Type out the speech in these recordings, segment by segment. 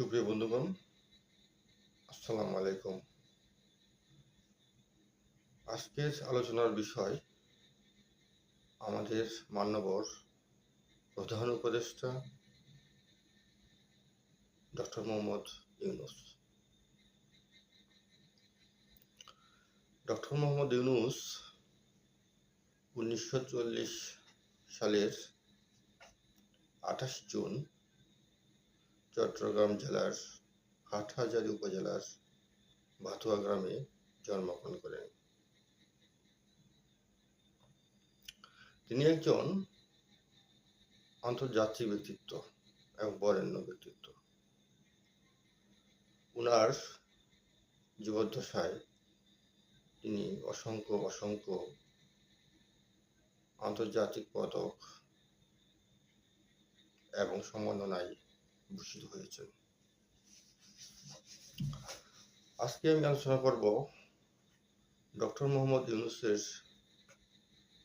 সুপ্রিয় বন্ধুগণ, আসসালামু আলাইকুম। আজকের আলোচনার বিষয় আমাদের মান্যবর প্রধান উপদেষ্টা ডক্টর মোহাম্মদ ইউনুস। ডক্টর মোহাম্মদ ইউনুস উনিশশো চল্লিশ সালের আঠাশ জুন চট্টগ্রাম জেলার হাটহাজারী উপজেলার ভাতুয়া গ্রামে জন্মগ্রহণ করেন। তিনি একজন আন্তর্জাতিক ব্যক্তিত্ব এবং বরেণ্য ব্যক্তিত্ব। উনার জীবদ্দশায় তিনি অসংখ্য অসংখ্য আন্তর্জাতিক পদক এবং সম্মাননায় ভূষিত হয়েছেন আজকে আমি আলোচনা করব ডক্টর মোহাম্মদ ইউনুসের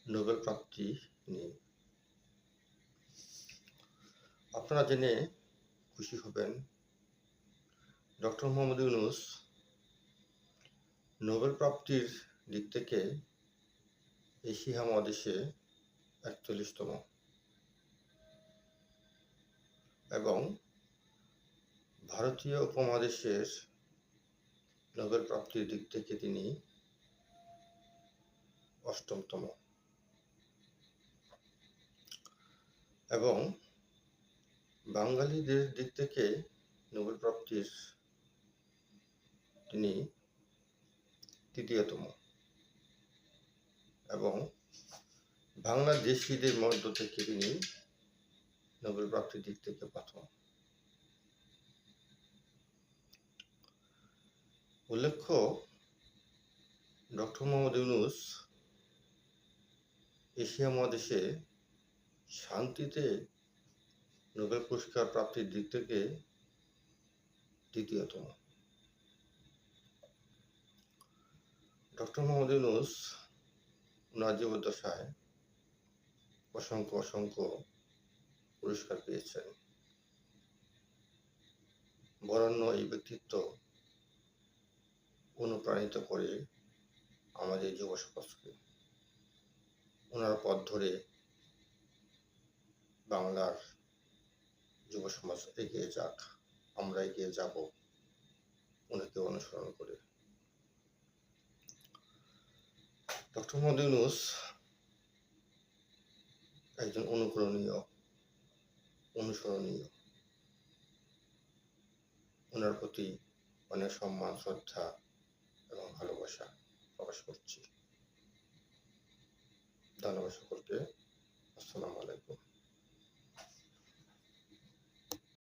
নোবেল প্রাপ্তি নিয়ে। আপনারা জেনে খুশি হবেন, ডক্টর মোহাম্মদ ইউনুস নোবেল প্রাপ্তির দিক থেকে এশিয়া মহাদেশে একচল্লিশতম। এবং ভারতীয় উপমহাদেশের নোবেল প্রাপ্তির দিক থেকে তিনি অষ্টমতম। এবং বাঙালিদের দিক থেকে নোবেল প্রাপ্তির তিনি তৃতীয়তম। এবং বাংলাদেশিদের মধ্য থেকে তিনি নোবেল প্রাপ্তির দিক থেকে প্রথম। উল্লেখ্য, ডক্টর মোহাম্মদ ইউনুস এশিয়া মহাদেশে শান্তিতে নোবেল পুরস্কার প্রাপ্তির দিক থেকে দ্বিতীয়তম। ডক্টর মোহাম্মদ ইউনুস ওনার জীবদ্দশায় অসংখ্য অসংখ্য পুরস্কার পেয়েছেন। বরণ্য এই ব্যক্তিত্ব অনুপ্রাণিত করে আমাদের যুব সমাজকে। ওনার পথ ধরে বাংলার যুব সমাজ এগিয়ে যাক, আমরা এগিয়ে যাব। ওনাকে অনুসরণ করে। ডক্টর মোহাম্মদ ইউনুস একজন অনুকরণীয়, অনুসরণীয়। ওনার প্রতি অনেক সম্মান, শ্রদ্ধা এবং ভালোবাসা প্রকাশ করছি। ধন্যবাদ সকলকে। আসসালামু আলাইকুম।